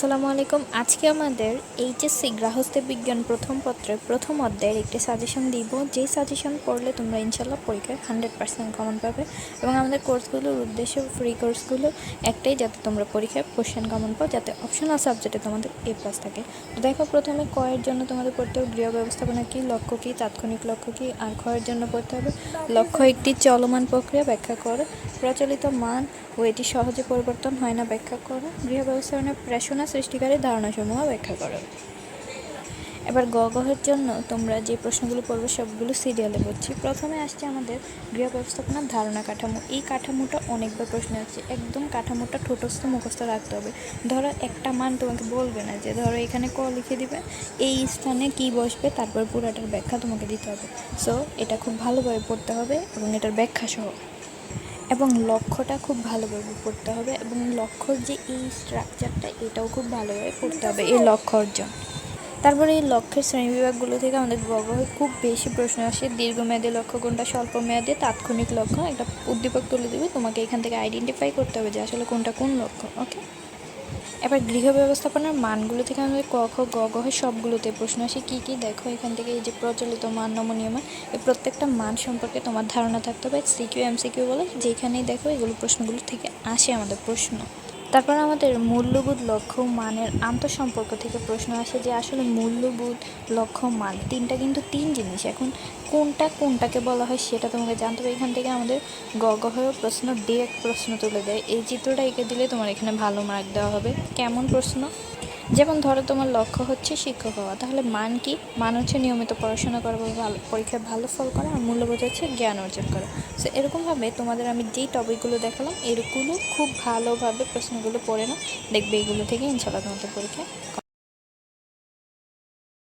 আসসালামু আলাইকুম। আজকে আমাদের এইচএসসি গৃহস্থ বিজ্ঞান প্রথম পত্রে প্রথম অধ্যায়ের একটি সাজেশন দিব। যেই সাজেশন পড়লে তোমরা ইনশাল্লাহ পরীক্ষায় হান্ড্রেড পার্সেন্ট কমন পাবে এবং আমাদের কোর্সগুলোর উদ্দেশ্য ফ্রি কোর্সগুলো একটাই যাতে তোমরা পরীক্ষায় কোশ্চেন কমন পাও, যাতে অপশনাল সাবজেক্টে তোমাদের এ প্লাস থাকে। তো দেখো প্রথমে কয়ের জন্য তোমাদের পড়তে হবে গৃহ ব্যবস্থাপনা কী, লক্ষ্য কী, তাৎক্ষণিক লক্ষ্য কী, আর ক্ষয়ের জন্য পড়তে হবে লক্ষ্য একটি চলমান প্রক্রিয়া, ব্যাখ্যা করো। প্রচলিত মান ও এটি সহজে পরিবর্তন হয় না, ব্যাখ্যা করো। গৃহ ব্যবস্থাপনা প্রেষণা সৃষ্টিকারী ধারণাসমূহ ব্যাখ্যা করো। এবার গ গহের জন্য তোমরা যে প্রশ্নগুলো পড়বে সবগুলো সিরিয়ালে পড়ছি। প্রথমে আসছে আমাদের গৃহ ব্যবস্থাপনার ধারণা কাঠামো। এই কাঠামোটা অনেকবার প্রশ্ন আসছে একদম কাঠামোটা ঠোঁটস্থ মুখস্থ রাখতে হবে। ধরো একটা মান তোমাকে বলবে না যে, ধরো এখানে ক লিখে দিবে, এই স্থানে কি বসবে, তারপর পুরাটার ব্যাখ্যা তোমাকে দিতে হবে। সো এটা খুব ভালোভাবে পড়তে হবে এবং এটার ব্যাখ্যা সহ। এবং লক্ষ্যটা খুব ভালোভাবে পড়তে হবে এবং লক্ষ্যর যে এই স্ট্রাকচারটা এটাও খুব ভালোভাবে পড়তে হবে এই লক্ষ্য অর্জন। তারপরে এই লক্ষ্যের শ্রেণীবিভাগগুলো থেকে আমাদের গগহে খুব বেশি প্রশ্ন আসে, দীর্ঘমেয়াদী লক্ষ্য কোনটা স্বল্প মেয়াদে তাৎক্ষণিক লক্ষ্য, একটা উদ্দীপক তুলে দেবে তোমাকে এখান থেকে আইডেন্টিফাই করতে হবে যে আসলে কোনটা কোন লক্ষ্য ওকে এবার গৃহ ব্যবস্থাপনার মানগুলো থেকে আমাদের ক, খ, গ গ সবগুলোতে প্রশ্ন আসে, কী কী? দেখো এখান থেকে এই যে প্রচলিত মান, নমনীয় মান, এই প্রত্যেকটা মান সম্পর্কে তোমার ধারণা থাকতে হবে সিকিউ এম সিকিউ বলে, যেখানেই দেখো এগুলো প্রশ্নগুলো থেকে আসে আমাদের প্রশ্ন। তারপর আমাদের মূল্যবোধ লক্ষ্য মানের আন্তঃসম্পর্ক থেকে প্রশ্ন আসে যে আসলে মূল্যবোধ লক্ষ্য মান তিনটা কিন্তু তিন জিনিস। এখন কোনটা কোনটাকে বলা হয় সেটা তোমাকে জানতে হবে। এখান থেকে আমাদের গ গ প্রশ্ন ডিরেক্ট প্রশ্ন তুলে দেয়। এই চিত্রটা এঁকে দিলে তোমার এখানে ভালো মার্ক দেওয়া হবে। কেমন প্রশ্ন? যেমন ধরো তোমার লক্ষ্য হচ্ছে শিক্ষক হওয়া, তাহলে মান কি? মান হচ্ছে নিয়মিত পড়াশোনা করা ভালো, পরীক্ষায় ভালো ফল করা আর মূল্যবোধ হচ্ছে জ্ঞান অর্জন করা। সো এরকমভাবে তোমাদের আমি যেই টপিকগুলো দেখালাম, এরগুলো খুব ভালোভাবে প্রশ্নগুলো পড়ে না দেখবে এগুলো থেকে ইনশাল্লাহ তোমাদের পরীক্ষায়